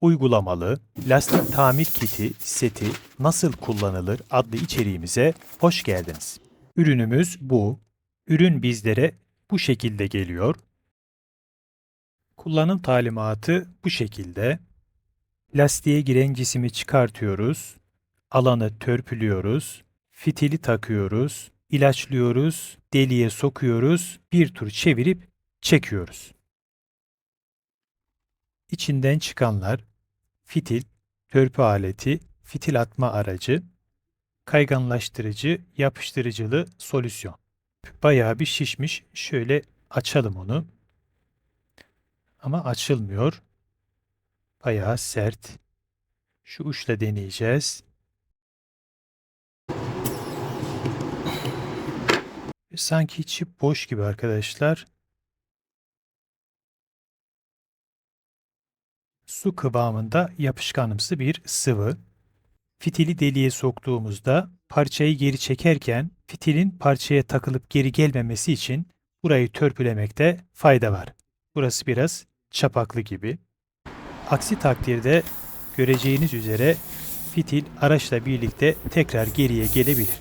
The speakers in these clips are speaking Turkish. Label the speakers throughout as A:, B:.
A: uygulamalı lastik tamir kiti seti nasıl kullanılır adlı içeriğimize hoş geldiniz. Ürünümüz bu. Ürün bizlere bu şekilde geliyor. Kullanım talimatı bu şekilde. Lastiğe giren cisimi çıkartıyoruz. Alanı törpülüyoruz. Fitili takıyoruz. ilaçlıyoruz. Deliğe sokuyoruz. Bir tur çevirip çekiyoruz. İçinden çıkanlar fitil, törpü aleti, fitil atma aracı, kayganlaştırıcı, yapıştırıcılı solüsyon. Bayağı bir şişmiş. Şöyle açalım onu. Ama açılmıyor. Bayağı sert. Şu uçla deneyeceğiz. Sanki içi boş gibi arkadaşlar. Su kıvamında yapışkanımsı bir sıvı. Fitili deliğe soktuğumuzda parçayı geri çekerken fitilin parçaya takılıp geri gelmemesi için burayı törpülemekte fayda var. Burası biraz çapaklı gibi. Aksi takdirde göreceğiniz üzere fitil araçla birlikte tekrar geriye gelebilir.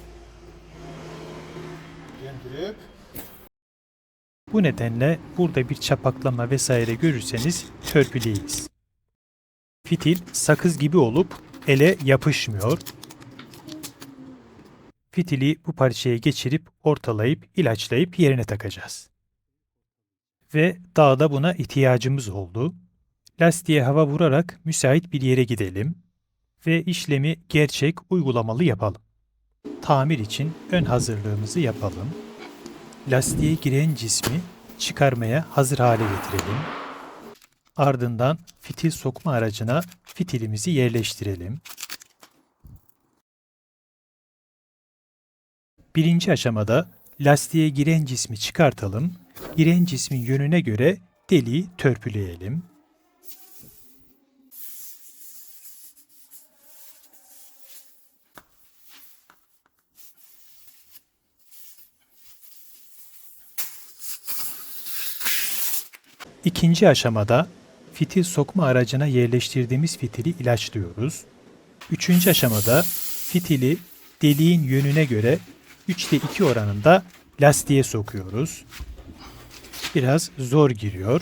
A: Bu nedenle burada bir çapaklama vesaire görürseniz törpüleyiniz. Fitil sakız gibi olup ele yapışmıyor. Fitili bu parçaya geçirip ortalayıp ilaçlayıp yerine takacağız. Ve dağda buna ihtiyacımız oldu. Lastiğe hava vurarak müsait bir yere gidelim ve işlemi gerçek uygulamalı yapalım. Tamir için ön hazırlığımızı yapalım. Lastiğe giren cismi çıkarmaya hazır hale getirelim. Ardından fitil sokma aracına fitilimizi yerleştirelim. Birinci aşamada lastiğe giren cismi çıkartalım. Giren cismin yönüne göre deliği törpüleyelim. İkinci aşamada fitil sokma aracına yerleştirdiğimiz fitili ilaçlıyoruz. Üçüncü aşamada fitili deliğin yönüne göre 3'te 2 oranında lastiğe sokuyoruz. Biraz zor giriyor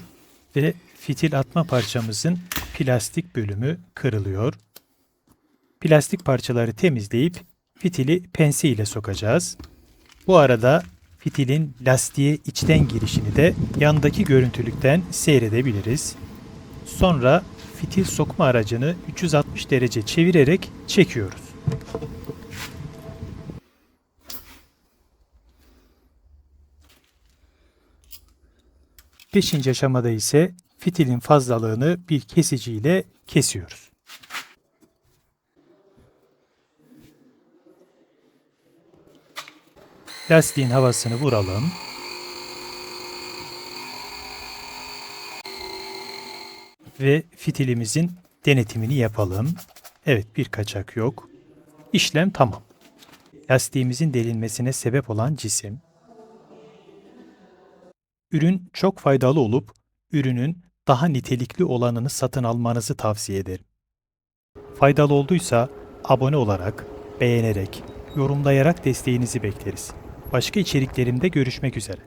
A: ve fitil atma parçamızın plastik bölümü kırılıyor. Plastik parçaları temizleyip fitili pense ile sokacağız. Bu arada fitilin lastiğe içten girişini de yandaki görüntülükten seyredebiliriz. Sonra fitil sokma aracını 360 derece çevirerek çekiyoruz. Beşinci aşamada ise fitilin fazlalığını bir kesiciyle kesiyoruz. Lastiğin havasını vuralım. Ve fitilimizin denetimini yapalım. Evet bir kaçak yok. İşlem tamam. Lastiğimizin delinmesine sebep olan cisim. Ürün çok faydalı olup ürünün daha nitelikli olanını satın almanızı tavsiye ederim. Faydalı olduysa abone olarak, beğenerek, yorumlayarak desteğinizi bekleriz. Başka içeriklerimde görüşmek üzere.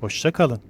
A: Hoşça kalın.